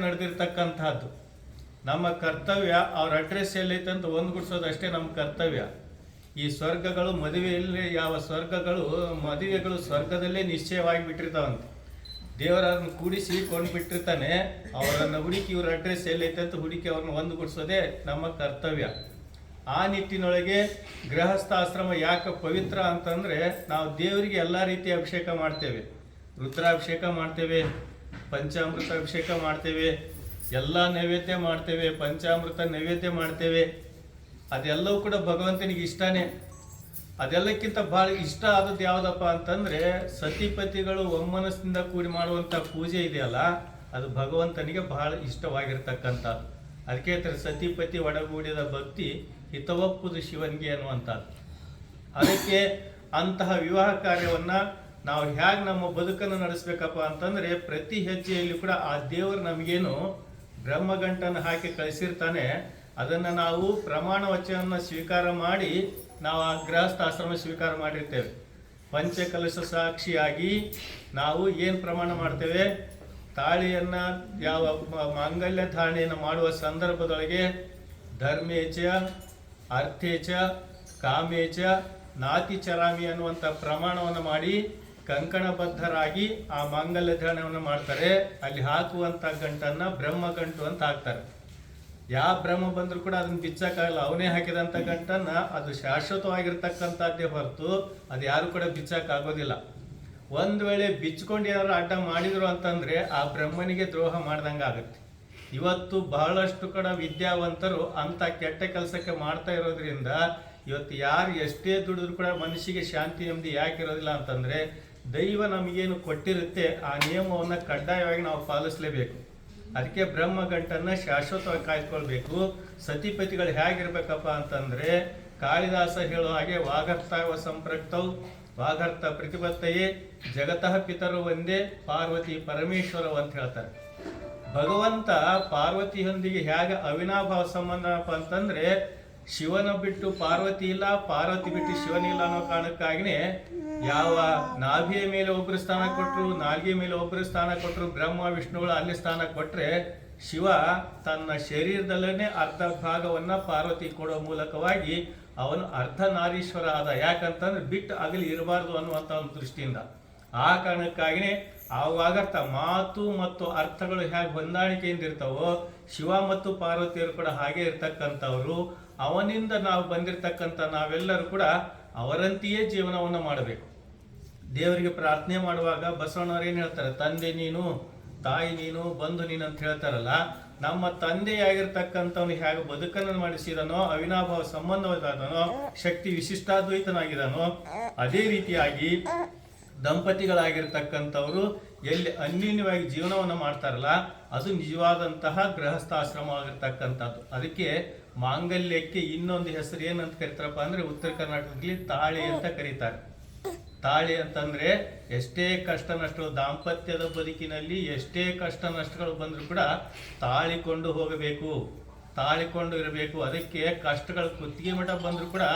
ನಡೆದಿರ್ತಕ್ಕಂಥದ್ದು ನಮ್ಮ ಕರ್ತವ್ಯ ಅವ್ರ ಅಡ್ರೆಸ್ ಎಲ್ಲೈತೆ ಅಂತ ಒಂದು ಅಷ್ಟೇ ನಮ್ಮ ಕರ್ತವ್ಯ. ಈ ಸ್ವರ್ಗಗಳು ಮದುವೆಯಲ್ಲಿ, ಯಾವ ಸ್ವರ್ಗಗಳು, ಮದುವೆಗಳು ಸ್ವರ್ಗದಲ್ಲೇ ನಿಶ್ಚಯವಾಗಿ ಬಿಟ್ಟಿರ್ತಾವಂತೆ ದೇವರನ್ನು ಕೂಡಿಸಿ ಕೊಂಡು ಬಿಟ್ಟಿರ್ತಾನೆ ಅವರನ್ನು ಹುಡುಕಿ ಇವ್ರ ಅಡ್ರೆಸ್ ಎಲ್ಲೈತೆ ಅಂತ ಹುಡುಕಿ ಅವ್ರನ್ನ ಒಂದುಗೂಡಿಸೋದೇ ನಮ್ಮ ಕರ್ತವ್ಯ. ಆ ನಿಟ್ಟಿನೊಳಗೆ ಗೃಹಸ್ಥಾಶ್ರಮ ಯಾಕೆ ಪವಿತ್ರ ಅಂತಂದ್ರೆ ನಾವು ದೇವರಿಗೆ ಎಲ್ಲ ರೀತಿಯ ಅಭಿಷೇಕ ಮಾಡ್ತೇವೆ. ರುದ್ರಾಭಿಷೇಕ ಮಾಡ್ತೇವೆ. ಪಂಚಾಮೃತ ಅಭಿಷೇಕ ಮಾಡ್ತೇವೆ. ಎಲ್ಲ ನೈವೇದ್ಯ ಮಾಡ್ತೇವೆ, ಪಂಚಾಮೃತ ನೈವೇದ್ಯ ಮಾಡ್ತೇವೆ. ಅದೆಲ್ಲವೂ ಕೂಡ ಭಗವಂತನಿಗೆ ಇಷ್ಟನೇ. ಅದೆಲ್ಲಕ್ಕಿಂತ ಭಾಳ ಇಷ್ಟ ಆದದ್ದು ಯಾವುದಪ್ಪ ಅಂತಂದ್ರೆ, ಸತಿಪತಿಗಳು ಒಮ್ಮನಸ್ಸಿಂದ ಕೂಡಿ ಮಾಡುವಂಥ ಪೂಜೆ ಇದೆಯಲ್ಲ, ಅದು ಭಗವಂತನಿಗೆ ಬಹಳ ಇಷ್ಟವಾಗಿರ್ತಕ್ಕಂಥದ್ದು. ಅದಕ್ಕೆ ಹೇಳ್ತಾರೆ, ಸತಿಪತಿ ಒಡಗೂಡಿದ ಭಕ್ತಿ ಹಿತವಪ್ಪುದು ಶಿವನಿಗೆ ಅನ್ನುವಂಥದ್ದು. ಅದಕ್ಕೆ ಅಂತಹ ವಿವಾಹ ಕಾರ್ಯವನ್ನ ನಾವು ಹೇಗೆ ನಮ್ಮ ಬದುಕನ್ನು ನಡೆಸ್ಬೇಕಪ್ಪ ಅಂತಂದ್ರೆ ಪ್ರತಿ ಹೆಜ್ಜೆಯಲ್ಲಿ ಕೂಡ ಆ ದೇವರು ನಮಗೇನು ಬ್ರಹ್ಮಗಂಟನ್ನು ಹಾಕಿ ಕಳಿಸಿರ್ತಾನೆ. ಅದನ್ನು ನಾವು ಪ್ರಮಾಣ ವಚನವನ್ನು ಸ್ವೀಕಾರ ಮಾಡಿ ನಾವು ಆ ಗೃಹಸ್ಥಾಶ್ರಮ ಸ್ವೀಕಾರ ಮಾಡಿರ್ತೇವೆ. ಪಂಚಕಲಶ ಸಾಕ್ಷಿಯಾಗಿ ನಾವು ಏನು ಪ್ರಮಾಣ ಮಾಡ್ತೇವೆ? ತಾಳಿಯನ್ನ ಯಾವ ಮಾಂಗಲ್ಯ ಧಾರಣೆಯನ್ನು ಮಾಡುವ ಸಂದರ್ಭದೊಳಗೆ ಧರ್ಮೇಚ, ಅರ್ಥೇಚ, ಕಾಮೇಚ, ನಾತಿ ಚರಾಮಿ ಅನ್ನುವಂಥ ಪ್ರಮಾಣವನ್ನು ಮಾಡಿ ಕಂಕಣಬದ್ಧರಾಗಿ ಆ ಮಾಂಗಲ್ಯ ಧಾರಣವನ್ನು ಮಾಡ್ತಾರೆ. ಅಲ್ಲಿ ಹಾಕುವಂಥ ಗಂಟನ್ನ ಬ್ರಹ್ಮ ಗಂಟು ಅಂತ ಹಾಕ್ತಾರೆ. ಯಾವ ಬ್ರಹ್ಮ ಬಂದರೂ ಕೂಡ ಅದನ್ನ ಬಿಚ್ಚಕ್ಕಾಗಲ್ಲ. ಅವನೇ ಹಾಕಿದಂಥ ಗಂಟನ್ನ ಅದು ಶಾಶ್ವತವಾಗಿರ್ತಕ್ಕಂಥದ್ದೇ ಹೊರತು ಅದು ಯಾರು ಕೂಡ ಬಿಚ್ಚಕ್ಕಾಗೋದಿಲ್ಲ. ಒಂದ್ ವೇಳೆ ಬಿಚ್ಕೊಂಡು ಏನಾದ್ರು ಅಡ್ಡ ಮಾಡಿದ್ರು ಅಂತಂದ್ರೆ ಆ ಬ್ರಹ್ಮನಿಗೆ ದ್ರೋಹ ಮಾಡ್ದಂಗೆ ಆಗುತ್ತೆ. ಇವತ್ತು ಬಹಳಷ್ಟು ಕಡೆ ವಿದ್ಯಾವಂತರು ಅಂತ ಕೆಟ್ಟ ಕೆಲಸಕ್ಕೆ ಮಾಡ್ತಾ ಇರೋದ್ರಿಂದ ಇವತ್ತು ಯಾರು ಎಷ್ಟೇ ದುಡಿದ್ರು ಕೂಡ ಮನುಷ್ಯಗೆ ಶಾಂತಿ ನೆಮ್ಮದಿ ಯಾಕೆ ಇರೋದಿಲ್ಲ ಅಂತಂದ್ರೆ ದೈವ ನಮಗೇನು ಕೊಟ್ಟಿರುತ್ತೆ ಆ ನಿಯಮವನ್ನು ಕಡ್ಡಾಯವಾಗಿ ನಾವು ಪಾಲಿಸಲೇಬೇಕು. ಅದಕ್ಕೆ ಬ್ರಹ್ಮ ಗಂಟನ್ನು ಶಾಶ್ವತವಾಗಿ ಕಾಯ್ದುಕೊಳ್ಬೇಕು ಸತಿಪತಿಗಳು ಹೇಗಿರ್ಬೇಕಪ್ಪ ಅಂತಂದರೆ, ಕಾಳಿದಾಸ ಹೇಳೋ ಹಾಗೆ ವಾಗರ್ಥವ ಸಂಪೃಕ್ತವು ವಾಗರ್ಥ ಪ್ರತಿಪತ್ತಯೇ, ಜಗತಃ ಪಿತರು ಒಂದೇ, ಪಾರ್ವತಿ ಪರಮೇಶ್ವರವು ಅಂತ ಹೇಳ್ತಾರೆ. ಭಗವಂತ ಪಾರ್ವತಿಯೊಂದಿಗೆ ಹೇಗೆ ಅವಿನಾಭಾವ ಸಂಬಂಧಪ್ಪ ಅಂತಂದ್ರೆ ಶಿವನ ಬಿಟ್ಟು ಪಾರ್ವತಿ ಇಲ್ಲ, ಪಾರ್ವತಿ ಬಿಟ್ಟು ಶಿವನಿಲ್ಲ ಅನ್ನೋ ಕಾರಣಕ್ಕಾಗಿನೇ ಯಾವ ನಾಭಿಯ ಮೇಲೆ ಒಬ್ಬರು ಸ್ಥಾನ ಕೊಟ್ಟರು ನಾಲ್ಗೆ ಮೇಲೆ ಒಬ್ಬರು ಸ್ಥಾನ ಕೊಟ್ಟರು ಬ್ರಹ್ಮ, ವಿಷ್ಣುಗಳು ಅಲ್ಲಿ ಸ್ಥಾನ ಕೊಟ್ಟರೆ ಶಿವ ತನ್ನ ಶರೀರದಲ್ಲೇ ಅರ್ಧ ಭಾಗವನ್ನು ಪಾರ್ವತಿ ಕೊಡೋ ಮೂಲಕವಾಗಿ ಅವನು ಅರ್ಧ ನಾರೀಶ್ವರ ಆದ. ಯಾಕಂತಂದ್ರೆ ಬಿಟ್ಟು ಅಗಲಿ ಇರಬಾರ್ದು ಅನ್ನುವಂಥ ಒಂದು ದೃಷ್ಟಿಯಿಂದ. ಆ ಕಾರಣಕ್ಕಾಗಿನೇ ತ ಮಾತು ಮತ್ತು ಅರ್ಥಗಳು ಹೇಗೆ ಹೊಂದಾಣಿಕೆಯಿಂದ ಇರ್ತಾವೋ, ಶಿವ ಮತ್ತು ಪಾರ್ವತಿಯರು ಕೂಡ ಹಾಗೆ ಇರ್ತಕ್ಕಂಥವ್ರು. ಅವನಿಂದ ನಾವು ಬಂದಿರತಕ್ಕಂಥ ನಾವೆಲ್ಲರೂ ಕೂಡ ಅವರಂತೆಯೇ ಜೀವನವನ್ನು ಮಾಡಬೇಕು. ದೇವರಿಗೆ ಪ್ರಾರ್ಥನೆ ಮಾಡುವಾಗ ಬಸವಣ್ಣವ್ರು ಏನು ಹೇಳ್ತಾರೆ? ತಂದೆ ನೀನು, ತಾಯಿ ನೀನು, ಬಂಧು ನೀನು ಅಂತ ಹೇಳ್ತಾರಲ್ಲ, ನಮ್ಮ ತಂದೆಯಾಗಿರ್ತಕ್ಕಂಥವನು ಹೇಗೆ ಬದುಕನ್ನು ಮಾಡಿಸಿದನೋ, ಅವಿನಾಭಾವ ಸಂಬಂಧವಾದನೋ, ಶಕ್ತಿ ವಿಶಿಷ್ಟಾದ್ವೈತನಾಗಿದನೋ, ಅದೇ ರೀತಿಯಾಗಿ ದಂಪತಿಗಳಾಗಿರ್ತಕ್ಕಂಥವ್ರು ಎಲ್ಲಿ ಅನ್ಯೂನ್ಯವಾಗಿ ಜೀವನವನ್ನು ಮಾಡ್ತಾರಲ್ಲ, ಅದು ನಿಜವಾದಂತಹ ಗೃಹಸ್ಥಾಶ್ರಮ ಆಗಿರ್ತಕ್ಕಂಥದ್ದು ಅದಕ್ಕೆ ಮಾಂಗಲ್ಯಕ್ಕೆ ಇನ್ನೊಂದು ಹೆಸರು ಏನಂತ ಕರಿತಾರಪ್ಪ ಅಂದ್ರೆ ಉತ್ತರ ಕರ್ನಾಟಕದಲ್ಲಿ ತಾಳಿ ಅಂತ ಕರೀತಾರೆ. ತಾಳಿ ಅಂತಂದ್ರೆ ಎಷ್ಟೇ ಕಷ್ಟ ನಷ್ಟಗಳು, ದಾಂಪತ್ಯದ ಬದುಕಿನಲ್ಲಿ ಎಷ್ಟೇ ಕಷ್ಟ ನಷ್ಟಗಳು ಬಂದರೂ ಕೂಡ ತಾಳಿಕೊಂಡು ಹೋಗಬೇಕು, ತಾಳಿಕೊಂಡು ಇರಬೇಕು. ಅದಕ್ಕೆ ಕಷ್ಟಗಳು ಕುತ್ತಿಗೆ ಮಠ ಬಂದರೂ ಕೂಡ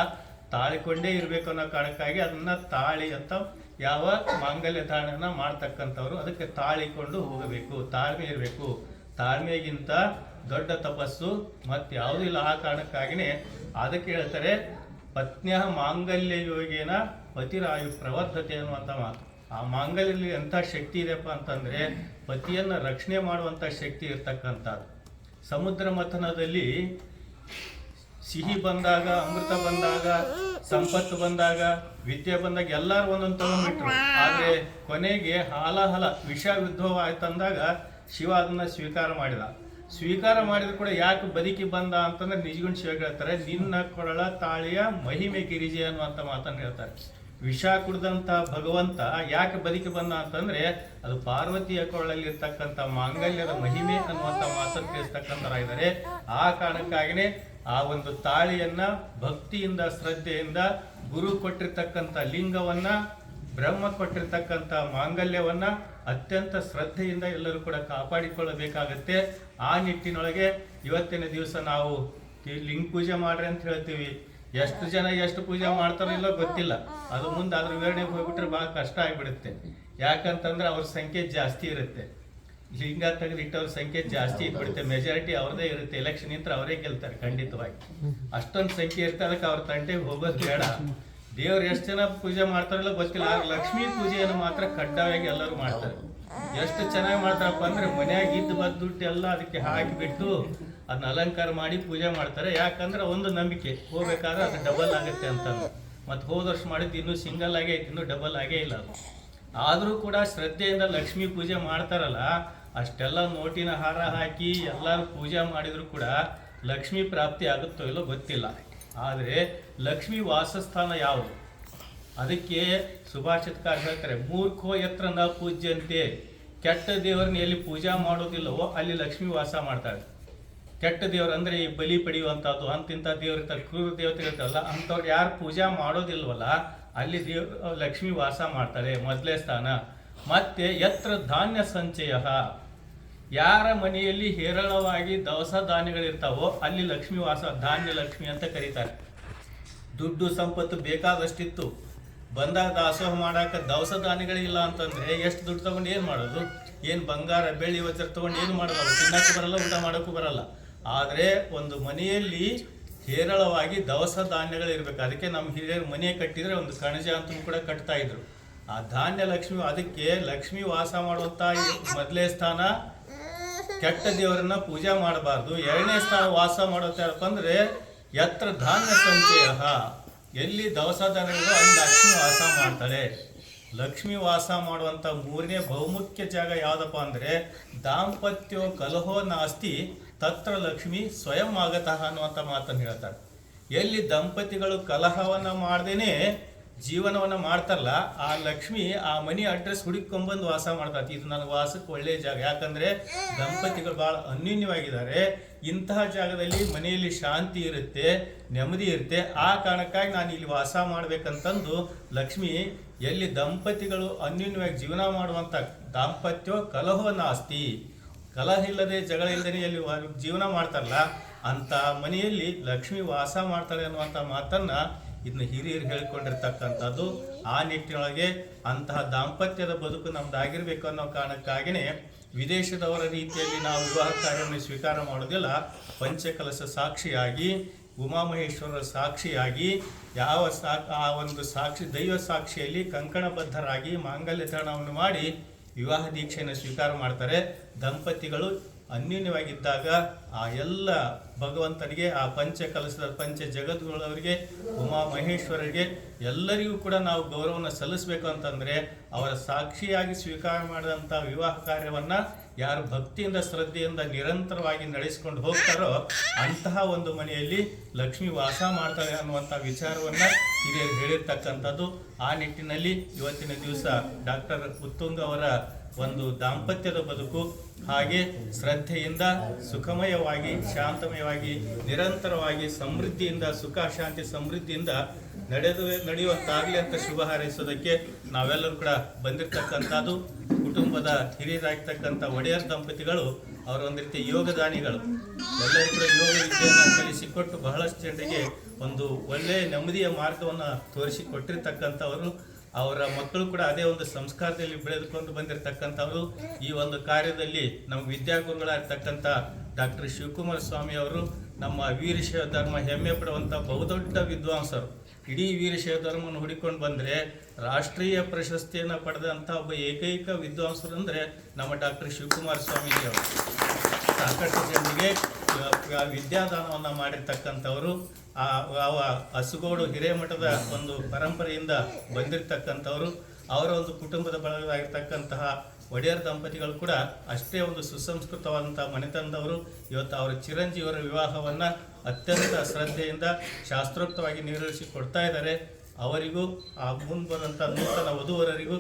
ತಾಳಿಕೊಂಡೇ ಇರಬೇಕು ಅನ್ನೋ ಕಾರಣಕ್ಕಾಗಿ ಅದನ್ನ ತಾಳಿ ಅಂತ ಯಾವ ಮಾಂಗಲ್ಯ ತಾಳನ ಮಾಡ್ತಕ್ಕಂಥವ್ರು ಅದಕ್ಕೆ ತಾಳಿಕೊಂಡು ಹೋಗಬೇಕು, ತಾಳ್ಮೆ ಇರಬೇಕು. ತಾಳ್ಮೆಗಿಂತ ದೊಡ್ಡ ತಪಸ್ಸು ಮತ್ತೆ ಯಾವುದೂ ಇಲ್ಲ. ಆ ಕಾರಣಕ್ಕಾಗಿನೇ ಅದಕ್ಕೆ ಹೇಳ್ತಾರೆ, ಪತ್ನಿಯ ಮಾಂಗಲ್ಯ ಯೋಗೇನ ಪತಿರಾಯು ಪ್ರವರ್ಧತೆ ಅನ್ನುವಂಥ ಮಾತು ಆ ಮಾಂಗಲ್ಯದಲ್ಲಿ ಎಂಥ ಶಕ್ತಿ ಇದೆಯಪ್ಪ ಅಂತಂದ್ರೆ, ಪತಿಯನ್ನ ರಕ್ಷಣೆ ಮಾಡುವಂಥ ಶಕ್ತಿ ಇರ್ತಕ್ಕಂಥದ್ದು. ಸಮುದ್ರ ಮಥನದಲ್ಲಿ ಸಿಹಿ ಬಂದಾಗ, ಅಮೃತ ಬಂದಾಗ, ಸಂಪತ್ತು ಬಂದಾಗ, ವಿದ್ಯೆ ಬಂದಾಗ ಎಲ್ಲಾರು ಒಂದೊಂದು ತಗೊಂಡ್ಬಿಟ್ರು ಆದ್ರೆ ಕೊನೆಗೆ ಹಾಲಾಹಲ ವಿಷ ಉದ್ಭವ ಆಯ್ತಂದಾಗ ಶಿವ ಅದನ್ನ ಸ್ವೀಕಾರ ಮಾಡಿದ. ಸ್ವೀಕಾರ ಮಾಡಿದ್ರು ಕೂಡ ಯಾಕೆ ಬದುಕಿ ಬಂದ ಅಂತಂದ್ರೆ ನಿಜಗುಣ ಶಿವ ಹೇಳ್ತಾರೆ, ನಿನ್ನ ಕೊರಳ ತಾಳಿಯ ಮಹಿಮೆ ಗಿರಿಜೆ ಅನ್ನುವಂತ ಮಾತನ್ನು ಹೇಳ್ತಾರೆ. ವಿಷ ಕುಡ್ದಂತ ಭಗವಂತ ಯಾಕೆ ಬದುಕಿ ಬಂದ ಅಂತಂದ್ರೆ ಅದು ಪಾರ್ವತಿಯ ಕೊರಳಲ್ಲಿ ಇರ್ತಕ್ಕಂಥ ಮಾಂಗಲ್ಯದ ಮಹಿಮೆ ಅನ್ನುವಂತ ಮಾತನ್ನು ತಿಳಿಸ್ತಕ್ಕಂಥರಾಗಿದ್ದಾರೆ ಆ ಕಾರಣಕ್ಕಾಗಿನೇ ಆ ಒಂದು ತಾಳಿಯನ್ನ ಭಕ್ತಿಯಿಂದ, ಶ್ರದ್ಧೆಯಿಂದ ಗುರು ಕೊಟ್ಟಿರ್ತಕ್ಕಂಥ ಲಿಂಗವನ್ನ, ಬ್ರಹ್ಮ ಕೊಟ್ಟಿರ್ತಕ್ಕಂಥ ಮಾಂಗಲ್ಯವನ್ನ ಅತ್ಯಂತ ಶ್ರದ್ಧೆಯಿಂದ ಎಲ್ಲರೂ ಕೂಡ ಕಾಪಾಡಿಕೊಳ್ಳಬೇಕಾಗತ್ತೆ. ಆ ನಿಟ್ಟಿನೊಳಗೆ ಇವತ್ತಿನ ದಿವಸ ನಾವು ಲಿಂಗ ಪೂಜೆ ಮಾಡ್ರಿ ಅಂತ ಹೇಳ್ತೀವಿ. ಎಷ್ಟು ಜನ ಎಷ್ಟು ಪೂಜೆ ಮಾಡ್ತಾರೋ ಇಲ್ಲೋ ಗೊತ್ತಿಲ್ಲ. ಅದು ಮುಂದೆ ಅದ್ರ ವಿವರಣೆಗೆ ಹೋಗ್ಬಿಟ್ರೆ ಬಹಳ ಕಷ್ಟ ಆಗಿಬಿಡುತ್ತೆ. ಯಾಕಂತಂದ್ರೆ ಅವ್ರ ಸಂಖ್ಯೆ ಜಾಸ್ತಿ ಇರುತ್ತೆ. ಲಿಂಗ ತೆಗೆದಿಟ್ಟವ್ರ ಸಂಖ್ಯೆ ಜಾಸ್ತಿ ಇಟ್ಬಿಡುತ್ತೆ ಮೆಜಾರಿಟಿ ಅವ್ರದೇ ಇರುತ್ತೆ. ಎಲೆಕ್ಷನ್ ನಿಂತ್ರ ಅವರೇ ಗೆಲ್ತಾರೆ ಖಂಡಿತವಾಗಿ. ಅಷ್ಟೊಂದು ಸಂಖ್ಯೆ ಇರುತ್ತೆ ಅದಕ್ಕೆ ಅವ್ರ ತಂಟೆ ಹೋಗೋದು ಬೇಡ. ದೇವ್ರು ಎಷ್ಟು ಜನ ಪೂಜೆ ಮಾಡ್ತಾರಲ್ಲ ಗೊತ್ತಿಲ್ಲ. ಲಕ್ಷ್ಮೀ ಪೂಜೆಯನ್ನು ಮಾತ್ರ ಕಡ್ಡಾಯವಾಗಿ ಎಲ್ಲರೂ ಮಾಡ್ತಾರೆ. ಎಷ್ಟು ಚೆನ್ನಾಗಿ ಮಾಡ್ತಾರಪ್ಪ ಅಂದ್ರೆ ಮನೆಯಾಗ ಇದ್ದು ಬದ್ ದುಡ್ಡು ಎಲ್ಲ ಅದಕ್ಕೆ ಹಾಕಿಬಿಟ್ಟು ಅದನ್ನ ಅಲಂಕಾರ ಮಾಡಿ ಪೂಜೆ ಮಾಡ್ತಾರೆ. ಯಾಕಂದ್ರೆ ಒಂದು ನಂಬಿಕೆ, ಹೋಗ್ಬೇಕಾದ್ರೆ ಅದು ಡಬಲ್ ಆಗುತ್ತೆ ಅಂತ ಮತ್ತೆ ಹೋದ ವರ್ಷ ಮಾಡಿದ್ದು ಇನ್ನೂ ಸಿಂಗಲ್ ಆಗೇ ಐತಿ, ಇನ್ನೂ ಡಬಲ್ ಆಗೇ ಇಲ್ಲ ಅದು. ಆದರೂ ಕೂಡ ಶ್ರದ್ಧೆಯಿಂದ ಲಕ್ಷ್ಮೀ ಪೂಜೆ ಮಾಡ್ತಾರಲ್ಲ ಅಷ್ಟೆಲ್ಲ ನೋಟಿನ ಹಾರ ಹಾಕಿ ಎಲ್ಲರೂ ಪೂಜೆ ಮಾಡಿದರೂ ಕೂಡ ಲಕ್ಷ್ಮಿ ಪ್ರಾಪ್ತಿ ಆಗುತ್ತೋ ಇಲ್ಲೋ ಗೊತ್ತಿಲ್ಲ. ಆದರೆ ಲಕ್ಷ್ಮಿ ವಾಸಸ್ಥಾನ ಯಾವುದು? ಅದಕ್ಕೆ ಸುಭಾಷಿತಕಾರ ಹೇಳ್ತಾರೆ, ಮೂರ್ಖೋ ಎತ್ರ ನ ಪೂಜ್ಯಂತೆ. ಕೆಟ್ಟ ದೇವರನ್ನ ಎಲ್ಲಿ ಪೂಜಾ ಮಾಡೋದಿಲ್ಲವೋ ಅಲ್ಲಿ ಲಕ್ಷ್ಮಿ ವಾಸ ಮಾಡ್ತಾಳೆ ಕೆಟ್ಟ ದೇವರು ಅಂದರೆ ಈ ಬಲಿ ಪಡೆಯುವಂಥದ್ದು ಅಂತಿಂಥ ದೇವರು ಇರ್ತಾರೆ, ಕ್ರೂರ ದೇವತೆ ಇರ್ತಾರಲ್ಲ, ಅಂಥವ್ರು ಯಾರು ಪೂಜಾ ಮಾಡೋದಿಲ್ವಲ್ಲ, ಅಲ್ಲಿ ದೇವ್ ಲಕ್ಷ್ಮಿ ವಾಸ ಮಾಡ್ತಾರೆ ಮೊದಲೇ ಸ್ಥಾನ. ಮತ್ತೆ ಎತ್ರ ಧಾನ್ಯ ಸಂಚಯ. ಯಾರ ಮನೆಯಲ್ಲಿ ಹೇರಳವಾಗಿ ದವಸ ಧಾನ್ಯಗಳಿರ್ತಾವೋ ಅಲ್ಲಿ ಲಕ್ಷ್ಮಿ ವಾಸ ಧಾನ್ಯ ಲಕ್ಷ್ಮಿ ಅಂತ ಕರೀತಾರೆ. ದುಡ್ಡು ಸಂಪತ್ತು ಬೇಕಾದಷ್ಟಿತ್ತು. ಬಂದಾಗ ದಾಸೋಹ ಮಾಡಾಕ ದವಸ ಧಾನ್ಯಗಳಿಲ್ಲ ಅಂತಂದ್ರೆ ಎಷ್ಟು ದುಡ್ಡು ತಗೊಂಡು ಏನು ಮಾಡೋದು? ಏನು ಬಂಗಾರ, ಬೆಳ್ಳಿ, ವಜ್ರ ತಗೊಂಡು ಏನು ಮಾಡೋದು ತಿನ್ನೋಕ್ಕೂ ಬರಲ್ಲ, ಊಟ ಮಾಡೋಕ್ಕೂ ಬರಲ್ಲ. ಆದರೆ ಒಂದು ಮನೆಯಲ್ಲಿ ಹೇರಳವಾಗಿ ದವಸ ಧಾನ್ಯಗಳಿರ್ಬೇಕು. ಅದಕ್ಕೆ ನಮ್ಮ ಹಿರಿಯರು ಮನೆ ಕಟ್ಟಿದ್ರೆ ಒಂದು ಕಣಜ ಅಂತ ಕೂಡ ಕಟ್ತಾ ಇದ್ರು. ಆ ಧಾನ್ಯ ಲಕ್ಷ್ಮಿ, ಅದಕ್ಕೆ ಲಕ್ಷ್ಮಿ ವಾಸ ಮಾಡುವಂತ ಮೊದಲೇ ಸ್ಥಾನ. ಕೆಟ್ಟ ದೇವರನ್ನ ಪೂಜೆ ಮಾಡಬಾರ್ದು. ಎರಡನೇ ಸ್ಥಾನ ವಾಸ ಮಾಡುತ್ತಾರಪ್ಪ ಅಂದ್ರೆ, ಯತ್ರ ಧಾನ್ಯ ಸಂಚಯ. ಎಲ್ಲಿ ದವಸ ಧಾನ್ಯಗಳು ಅಲ್ಲಿ ಲಕ್ಷ್ಮಿ ವಾಸ ಮಾಡ್ತಾಳೆ. ಲಕ್ಷ್ಮಿ ವಾಸ ಮಾಡುವಂತ ಮೂರನೇ ಬಹುಮುಖ್ಯ ಜಾಗ ಯಾವ್ದಪ್ಪ ಅಂದ್ರೆ, ದಾಂಪತ್ಯೋ ಕಲಹೋ ನಾಸ್ತಿ, ತತ್ರ ಲಕ್ಷ್ಮಿ ಸ್ವಯಂ ಆಗತಃ ಅನ್ನುವಂಥ ಮಾತನ್ನು ಹೇಳ್ತಾರೆ ಎಲ್ಲಿ ದಂಪತಿಗಳು ಕಲಹವನ್ನ ಮಾಡ್ದೇನೆ ಜೀವನವನ್ನ ಮಾಡ್ತಾರಲ್ಲ, ಆ ಲಕ್ಷ್ಮಿ ಆ ಮನಿ ಅಡ್ರೆಸ್ ಹುಡುಕೊಂಬಂದು ವಾಸ ಮಾಡ್ತಾರೆ ಇದು ನನ್ನ ವಾಸಕ್ಕೆ ಒಳ್ಳೆಯ ಜಾಗ. ಯಾಕಂದರೆ ದಂಪತಿಗಳು ಭಾಳ ಅನ್ಯೂನ್ಯವಾಗಿದ್ದಾರೆ. ಇಂತಹ ಜಾಗದಲ್ಲಿ ಮನೆಯಲ್ಲಿ ಶಾಂತಿ ಇರುತ್ತೆ, ನೆಮ್ಮದಿ ಇರುತ್ತೆ. ಆ ಕಾರಣಕ್ಕಾಗಿ ನಾನು ಇಲ್ಲಿ ವಾಸ ಮಾಡಬೇಕಂತಂದು ಲಕ್ಷ್ಮಿ ಎಲ್ಲಿ ದಂಪತಿಗಳು ಅನ್ಯೂನ್ಯವಾಗಿ ಜೀವನ ಮಾಡುವಂಥ ದಾಂಪತ್ಯ ಕಲಹೋ ನಾಸ್ತಿ. ಕಲಹ ಇಲ್ಲದೆ ಜಗಳ ಇಲ್ಲದೆ ಎಲ್ಲಿ ಜೀವನ ಮಾಡ್ತಾರಲ್ಲ ಅಂತ ಮನೆಯಲ್ಲಿ ಲಕ್ಷ್ಮಿ ವಾಸ ಮಾಡ್ತಾಳೆ ಅನ್ನುವಂಥ ಮಾತನ್ನ ಇದನ್ನ ಹಿರಿಯರು ಹೇಳ್ಕೊಂಡಿರ್ತಕ್ಕಂಥದ್ದು, ಆ ನಿಟ್ಟಿನೊಳಗೆ ಅಂತಹ ದಾಂಪತ್ಯದ ಬದುಕು ನಮ್ದಾಗಿರ್ಬೇಕು ಅನ್ನೋ ಕಾರಣಕ್ಕಾಗಿನೇ ವಿದೇಶದವರ ರೀತಿಯಲ್ಲಿ ನಾವು ವಿವಾಹ ಕಾರ್ಯವನ್ನು ಸ್ವೀಕಾರ ಮಾಡೋದಿಲ್ಲ. ಪಂಚಕಲಶ ಸಾಕ್ಷಿಯಾಗಿ, ಉಮಾಮಹೇಶ್ವರರ ಸಾಕ್ಷಿಯಾಗಿ, ಯಾವ ಸಾ ಆ ಒಂದು ಸಾಕ್ಷಿ, ದೈವ ಸಾಕ್ಷಿಯಲ್ಲಿ ಕಂಕಣಬದ್ಧರಾಗಿ ಮಾಂಗಲ್ಯ ತಾಣವನ್ನು ಮಾಡಿ ವಿವಾಹ ದೀಕ್ಷೆಯನ್ನು ಸ್ವೀಕಾರ ಮಾಡ್ತಾರೆ. ದಂಪತಿಗಳು ಅನ್ಯೂನ್ಯವಾಗಿದ್ದಾಗ ಆ ಎಲ್ಲ ಭಗವಂತನಿಗೆ, ಆ ಪಂಚ ಕಲಸದ ಪಂಚ ಜಗದ್ಗುಳವರಿಗೆ ಉಮಾ ಮಹೇಶ್ವರರಿಗೆ ಎಲ್ಲರಿಗೂ ಕೂಡ ನಾವು ಗೌರವವನ್ನು ಸಲ್ಲಿಸಬೇಕು ಅಂತಂದ್ರೆ ಅವರ ಸಾಕ್ಷಿಯಾಗಿ ಸ್ವೀಕಾರ ಮಾಡಿದಂಥ ವಿವಾಹ ಕಾರ್ಯವನ್ನ ಯಾರು ಭಕ್ತಿಯಿಂದ, ಶ್ರದ್ಧೆಯಿಂದ ನಿರಂತರವಾಗಿ ನಡೆಸಿಕೊಂಡು ಹೋಗ್ತಾರೋ ಅಂತಹ ಒಂದು ಮನೆಯಲ್ಲಿ ಲಕ್ಷ್ಮಿ ವಾಸ ಮಾಡ್ತಾಳೆ ಅನ್ನುವಂಥ ವಿಚಾರವನ್ನ ಹಿರಿಯರು ಹೇಳಿರ್ತಕ್ಕಂಥದ್ದು. ಆ ನಿಟ್ಟಿನಲ್ಲಿ ಇವತ್ತಿನ ದಿವಸ ಡಾಕ್ಟರ್ ಉತ್ತುಂಗ ಅವರ ಒಂದು ದಾಂಪತ್ಯದ ಬದುಕು ಹಾಗೆ ಶ್ರದ್ಧೆಯಿಂದ, ಸುಖಮಯವಾಗಿ, ಶಾಂತಮಯವಾಗಿ, ನಿರಂತರವಾಗಿ, ಸಮೃದ್ಧಿಯಿಂದ, ಸುಖ, ಶಾಂತಿ, ಸಮೃದ್ಧಿಯಿಂದ ನಡೆದು, ನಡೆಯುವಂತಾಗಲಿ ಅಂತ ಶುಭ ಹಾರೈಸೋದಕ್ಕೆ ನಾವೆಲ್ಲರೂ ಕೂಡ ಬಂದಿರತಕ್ಕಂಥದ್ದು ಕುಟುಂಬದ ಹಿರಿಯರಾಗಿರ್ತಕ್ಕಂಥ ಒಡೆಯರ್ ದಂಪತಿಗಳು ಅವರ ಒಂದು ರೀತಿ ಯೋಗದಾನಿಗಳು. ಎಲ್ಲರೂ ಕೂಡ ಯೋಗ ವಿದ್ಯೆಯನ್ನು ಕಲಿಸಿಕೊಟ್ಟು ಬಹಳಷ್ಟು ಜನರಿಗೆ ಒಂದು ಒಳ್ಳೆಯ ನೆಮ್ಮದಿಯ ಮಾರ್ಗವನ್ನು ತೋರಿಸಿಕೊಟ್ಟಿರ್ತಕ್ಕಂಥವರು ಅವರ ಮಕ್ಕಳು ಕೂಡ ಅದೇ ಒಂದು ಸಂಸ್ಕಾರದಲ್ಲಿ ಬೆಳೆದುಕೊಂಡು ಬಂದಿರತಕ್ಕಂಥವರು. ಈ ಒಂದು ಕಾರ್ಯದಲ್ಲಿ ನಮ್ಮ ವಿದ್ಯಾಗುರುಗಳಾಗಿರ್ತಕ್ಕಂಥ ಡಾಕ್ಟರ್ ಶಿವಕುಮಾರ ಸ್ವಾಮಿ ಅವರು ನಮ್ಮ ವೀರಶೈವ ಧರ್ಮ ಹೆಮ್ಮೆ ಪಡುವಂಥ ಬಹುದೊಡ್ಡ ವಿದ್ವಾಂಸರು. ಇಡೀ ವೀರಶೈವ ಧರ್ಮವನ್ನು ಹುಡಿಕೊಂಡು ಬಂದರೆ ರಾಷ್ಟ್ರೀಯ ಪ್ರಶಸ್ತಿಯನ್ನು ಪಡೆದಂಥ ಒಬ್ಬ ಏಕೈಕ ವಿದ್ವಾಂಸರು ಅಂದರೆ ನಮ್ಮ ಡಾಕ್ಟರ್ ಶಿವಕುಮಾರ ಸ್ವಾಮೀಜಿ ಅವರು. ಸಾಕಷ್ಟು ಜನರಿಗೆ ವಿದ್ಯಾದಾನವನ್ನು ಮಾಡಿರ್ತಕ್ಕಂಥವರು. ಅವ ಹಸುಗೋಡು ಹಿರೇಮಠದ ಒಂದು ಪರಂಪರೆಯಿಂದ ಬಂದಿರತಕ್ಕಂಥವರು ಅವರ ಒಂದು ಕುಟುಂಬದ ಬಳಗದಾಗಿರ್ತಕ್ಕಂತಹ ಒಡೆಯರ್ ದಂಪತಿಗಳು ಕೂಡ ಅಷ್ಟೇ ಒಂದು ಸುಸಂಸ್ಕೃತವಾದಂಥ ಮನೆತನದವರು. ಇವತ್ತು ಅವರ ಚಿರಂಜೀವರ ವಿವಾಹವನ್ನು ಅತ್ಯಂತ ಶ್ರದ್ಧೆಯಿಂದ ಶಾಸ್ತ್ರೋಕ್ತವಾಗಿ ನೆರವೇರಿಸಿ ಕೊಡ್ತಾ ಇದ್ದಾರೆ. ಅವರಿಗೂ, ಆ ಮುಂದೆ ಬಂದಂಥ ನೂತನ ವಧುವರರಿಗೂ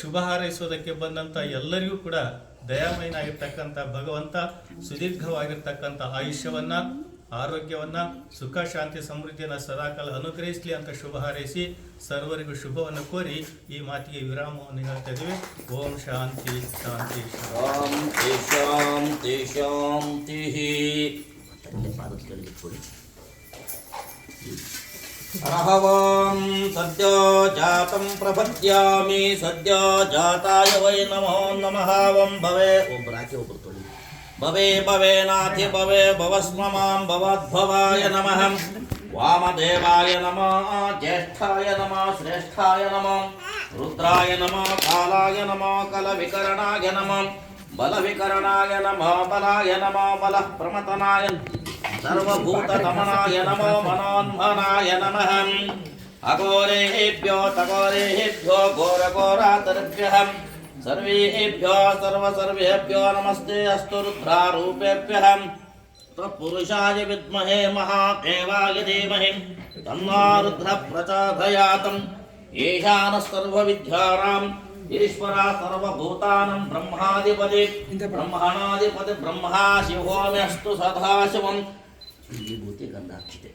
ಶುಭ ಹಾರೈಸೋದಕ್ಕೆ ಬಂದಂಥ ಎಲ್ಲರಿಗೂ ಕೂಡ ದಯಾಮಯನಾಗಿರ್ತಕ್ಕಂಥ ಭಗವಂತ, ಸುದೀರ್ಘವಾಗಿರ್ತಕ್ಕಂಥ ಆಯುಷ್ಯವನ್ನ ಆರೋಗ್ಯವನ್ನ ಸುಖ ಶಾಂತಿ ಸಮೃದ್ಧಿಯನ್ನು ಸದಾಕಾಲ ಅನುಗ್ರಹಿಸಲಿ ಅಂತ ಶುಭ ಹಾರೈಸಿ ಸರ್ವರಿಗೂ ಶುಭವನ್ನು ಕೋರಿ ಈ ಮಾತಿಗೆ ವಿರಾಮವನ್ನು ಹೇಳ್ತಾ ಇದ್ದೀವಿ ಓಂ ಶಾಂತಿ ಶಾಂತಿ ಶಾಂತಿ. ಶಾಂತಿ ಸದ್ಯ ಜಾತಂ ಪ್ರಪದ್ಯಾಮಿ ಸದ್ಯ ಜಾತಾಯ ವೈ ನಮೋ ನಮಃ ಭವೇ ಭವೆ ಒಬ್ಬರಾಕಿ ಒಬ್ಬರು भवे भवे नाथि भवे भवस्म माँ भवद्भवाय नमः। वामदेवाय नमः, ज्येष्ठाय नमः, श्रेष्ठाय नमः, रुद्राय नमः, कालाय नमः, कलविकरणाय नमः, बलविकरणाय नमः, बलाय नमः बलः प्रमतनाय सर्वभूतदमनाय नमो मनोन्मनाय नमः। अघोरेभ्यो तघोरेभ्यो घोरघोरातर्भ्यः। सर्वेभ्यो सर्वसर्वेभ्यो नमस्ते अस्तु रुद्रारूपेभ्यः तत्पुरुषाय विद्महे महादेवाय धीमहि तन्नो रुद्रः प्रचोदयातम् येषानः सर्वविद्यानाम् ईश्वरा सर्वभूतानं ब्रह्माधिपति ब्रह्मणाधिपति ब्रह्मा ಶಿವೋಮ್ಯಸ್ತು ಸದಾಶಿವಂ ಈ ಭೂತಿ ಗಂಧಾಕ್ಷಿತೆ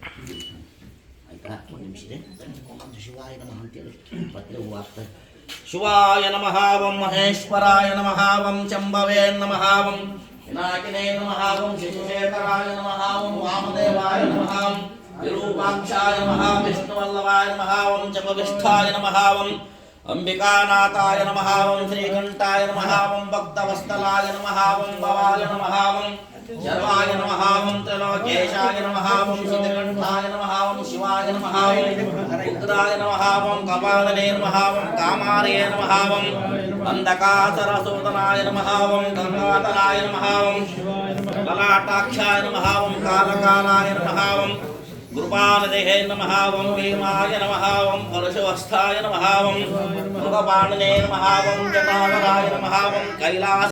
ಆಯ್ತಾ ಒಂದು ನಿಮಿಷ ಇದೆ ಒಂದು ಶಿವಾಯ ನಮಃ ಅಂತೇಳಿ ಪತ್ರೆ ಹೂ ಹಾಕ್ತಾರೆ ಶಿವಾಯ ನಮಃ ವಂ ಮಹೇಶ್ವರಾಯ ನಮಃ ವಂ ಶಂಭವೇ ನಮಃ ವಂ ವಿನಾಯಕನೇ ನಮಃ ವಂ ಶಿಶುಶೇಖರಾಯ ನಮಃ ವಂ ವಾಮದೇವಾಯ ನಮಃ ವಂ ವಿರೂಪಾಕ್ಷಾಯ ನಮಃ ವಿಷ್ಣುವಲ್ಲಭಾಯ ನಮಃ ವಂ ಜಪವಿಷ್ಠಾಯ ನಮಃ ವಂ ಅಂಬಿಕಾನಾಥಾಯ ನಮಃ ವಂ ಶ್ರೀಕಂಠಾಯ ನಮಃ ವಂ ಭಕ್ತವಸ್ತಲಾಯ ನಮಃ ವಂ ಭವಾಯ ನಮಃ ವಂ ಶರ್ವಾಯ ನಮಃ ವಂ ತ್ರಿಲೋಕೇಶಾಯ ನಮಃ ವಂ ಶಿತಕಂಠಾಯ ನಮಃ ವಂ ಶಿವಾಯ ನಮಃ ವಂ ರುದ್ರಾಯ ನಮಃ ವಂ ಕಪಾಲನೇ ನಮಃ ವಂ ಕಾಮಾರೇ ನಮಃ ವಂ ಅಂಧಕಾಸರಸೂದನಾಯ ನಮಃ ವಂ ಗಂಗಾಧರಾಯ ನಮಃ ವಂ ಲಲಾಟಾಕ್ಷಾಯ ನಮಃ ವಂ ಕಾಲಕಾಲಾಯ ನಮಃ ವಂ ಗುರುಪಾಲದೇಹೇ ನಮಃ ವಂ ಭೀಮಾಯ ನಮಃ ವಂ ಪರಶುವಸ್ಥಾಯ ನಮಃ ವಂ ಮೃಗಪಾಣನೇ ನಮಃ ವಂ ಜಟಾವರಾಯ ನಮಃ ವಂ ಕೈಲಾಸ